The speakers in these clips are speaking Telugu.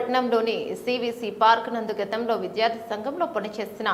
విశాఖపట్నంలోని సివిసి పార్క్ నందు గతంలో విద్యార్థి సంఘంలో పనిచేసిన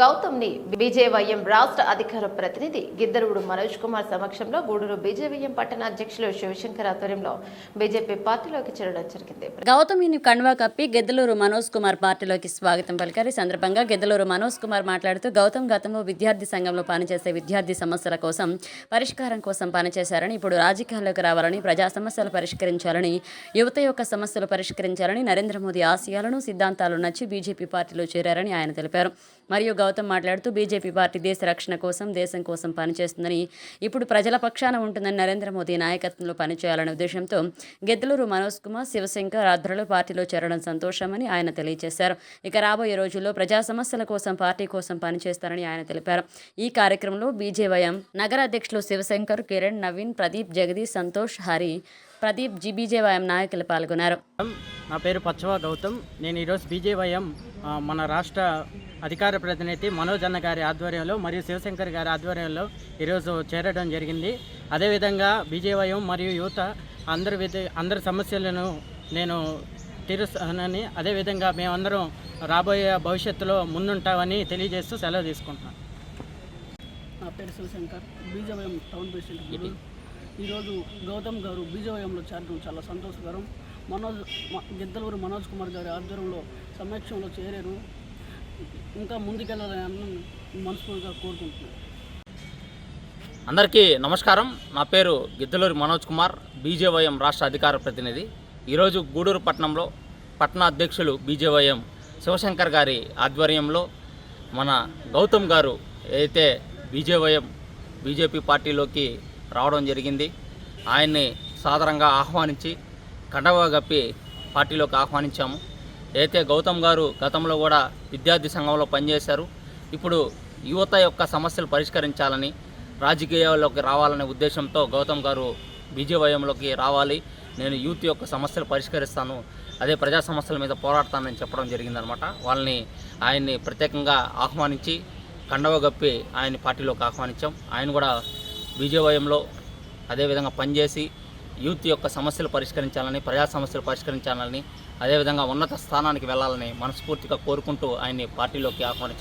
గౌతమ్ని బీజేవైఎం రాష్ట్ర అధికార ప్రతినిధి గిద్దరుడు మనోజ్ కుమార్ సమక్షంలో గూడూరు బీజేవైఎం పట్టణ అధ్యక్షులు శివశంకర్ ఆధ్వర్యంలో బీజేపీ పార్టీలోకి చేరడం జరిగింది. గౌతమిని కండువా కప్పి గిద్దలూరు మనోజ్ కుమార్ పార్టీలోకి స్వాగతం పలికారు. సందర్భంగా గిద్దలూరు మనోజ్ కుమార్ మాట్లాడుతూ గౌతమ్ గతంలో విద్యార్థి సంఘంలో పనిచేసే విద్యార్థి సమస్యల కోసం పరిష్కారం కోసం పనిచేశారని ఇప్పుడు రాజకీయాల్లోకి రావాలని ప్రజా సమస్యలు పరిష్కరించాలని యువత యొక్క సమస్యలు పరిష్కరించాలని నరేంద్ర నరేంద్ర మోదీ ఆశయాలను సిద్ధాంతాలు నచ్చి బీజేపీ పార్టీలో చేరారని ఆయన తెలిపారు. మరియు గౌతమ్ మాట్లాడుతూ బీజేపీ పార్టీ దేశ రక్షణ కోసం దేశం కోసం పనిచేస్తుందని ఇప్పుడు ప్రజల పక్షాన ఉంటుందని నరేంద్ర మోదీ నాయకత్వంలో పనిచేయాలనే ఉద్దేశంతో గెద్దలూరు మనోజ్ కుమార్ శివశంకర్ ఆధ్వర్యంలో పార్టీలో చేరడం సంతోషమని ఆయన తెలియజేశారు. ఇక రాబోయే రోజుల్లో ప్రజా సమస్యల కోసం పార్టీ కోసం పనిచేస్తారని ఆయన తెలిపారు. ఈ కార్యక్రమంలో బీజేవైఎం నగర అధ్యక్షులు శివశంకర్ కిరణ్ నవీన్ ప్రదీప్ జగదీష్ సంతోష్ హరి ప్రదీప్ జీబీజేవైఎం నాయకులు పాల్గొన్నారు. నా పేరు పచ్చవ గౌతమ్. నేను ఈరోజు బీజేవైఎం మన రాష్ట్ర అధికార ప్రతినిధి మనోజ్ అన్న గారి ఆధ్వర్యంలో మరియు శివశంకర్ గారి ఆధ్వర్యంలో ఈరోజు చేరడం జరిగింది. అదేవిధంగా బీజేవైఎం మరియు యువత అందరి విధ అందరి సమస్యలను నేను తీరుస్తానని అదేవిధంగా మేమందరం రాబోయే భవిష్యత్తులో ముందుంటామని తెలియజేస్తూ సెలవు తీసుకుంటున్నాను. నా పేరు శివశంకర్ బీజవయం టౌన్ ప్రెసిడెంట్. ఈరోజు గౌతమ్ గారు బీజవయంలో చేరడం చాలా సంతోషకరం. మనోజ్ గిద్దలూరు మనోజ్ కుమార్ గారి ఆధ్వర్యంలో సమక్షంలో చేరారు. ఇంకా ముందుకెళ్ళాలని మనస్ఫూర్తిగా కోరుకుంటున్నాను. అందరికీ నమస్కారం. నా పేరు గిద్దలూరి మనోజ్ కుమార్ బీజేవైఎం రాష్ట్ర అధికార ప్రతినిధి. ఈరోజు గూడూరు పట్టణంలో పట్టణ అధ్యక్షులు బీజేవైఎం శివశంకర్ గారి ఆధ్వర్యంలో మన గౌతమ్ గారు అయితే బీజేవైఎం బీజేపీ పార్టీలోకి రావడం జరిగింది. ఆయన్ని సాధారణంగా ఆహ్వానించి కండవా గప్పి పార్టీలోకి ఆహ్వానించాము. అయితే గౌతమ్ గారు గతంలో కూడా విద్యార్థి సంఘంలో పనిచేశారు. ఇప్పుడు యువత యొక్క సమస్యలు పరిష్కరించాలని రాజకీయాల్లోకి రావాలనే ఉద్దేశంతో గౌతమ్ గారు బీజేవయంలోకి రావాలి. నేను యూత్ యొక్క సమస్యలు పరిష్కరిస్తాను. అదే ప్రజా సమస్యల మీద పోరాడతానని చెప్పడం జరిగిందనమాట. వాళ్ళని ఆయన్ని ప్రత్యేకంగా ఆహ్వానించి కండవ గప్పి ఆయన్ని పార్టీలోకి ఆహ్వానించాం. ఆయన కూడా బీజేవైఎంలో అదేవిధంగా పనిచేసి యూత్ యొక్క సమస్యలు పరిష్కరించాలని ప్రజా సమస్యలు పరిష్కరించాలని అదేవిధంగా ఉన్నత స్థానానికి వెళ్ళాలని మనస్ఫూర్తిగా కోరుకుంటూ ఆయన్ని పార్టీలోకి ఆహ్వానించారు